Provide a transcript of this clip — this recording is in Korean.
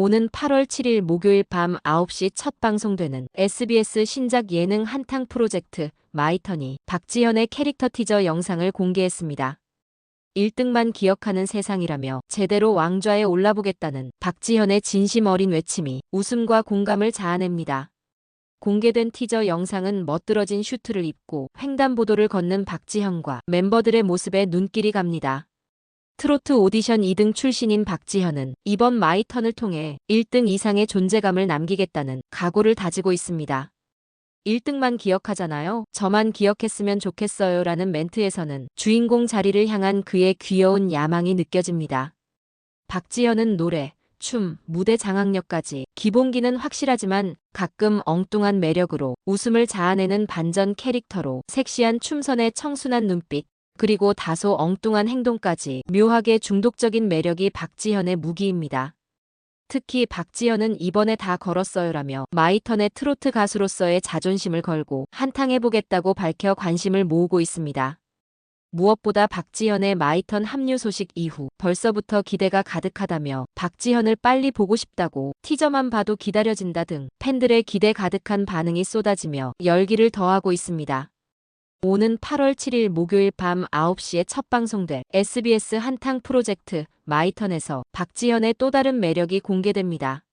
오는 8월 7일 목요일 밤 9시 첫 방송되는 SBS 신작 예능 한탕 프로젝트 마이턴이 박지현의 캐릭터 티저 영상을 공개했습니다. 1등만 기억하는 세상이라며 제대로 왕좌에 올라보겠다는 박지현의 진심 어린 외침이 웃음과 공감을 자아냅니다. 공개된 티저 영상은 멋들어진 슈트를 입고 횡단보도를 걷는 박지현과 멤버들의 모습에 눈길이 갑니다. 트로트 오디션 2등 출신인 박지현은 이번 마이턴을 통해 1등 이상의 존재감을 남기겠다는 각오를 다지고 있습니다. 1등만 기억하잖아요. 저만 기억했으면 좋겠어요. 라는 멘트에서는 주인공 자리를 향한 그의 귀여운 야망이 느껴집니다. 박지현은 노래, 춤, 무대 장악력까지 기본기는 확실하지만 가끔 엉뚱한 매력으로 웃음을 자아내는 반전 캐릭터로 섹시한 춤선의 청순한 눈빛, 그리고 다소 엉뚱한 행동까지 묘하게 중독적인 매력이 박지현의 무기입니다. 특히 박지현은 이번에 다 걸었어요라며 마이턴의 트로트 가수로서의 자존심을 걸고 한탕 해보겠다고 밝혀 관심을 모으고 있습니다. 무엇보다 박지현의 마이턴 합류 소식 이후 벌써부터 기대가 가득하다며 박지현을 빨리 보고 싶다고 티저만 봐도 기다려진다 등 팬들의 기대 가득한 반응이 쏟아지며 열기를 더하고 있습니다. 오는 8월 7일 목요일 밤 9시에 첫 방송될 SBS 한탕 프로젝트 마이턴에서 박지현의 또 다른 매력이 공개됩니다.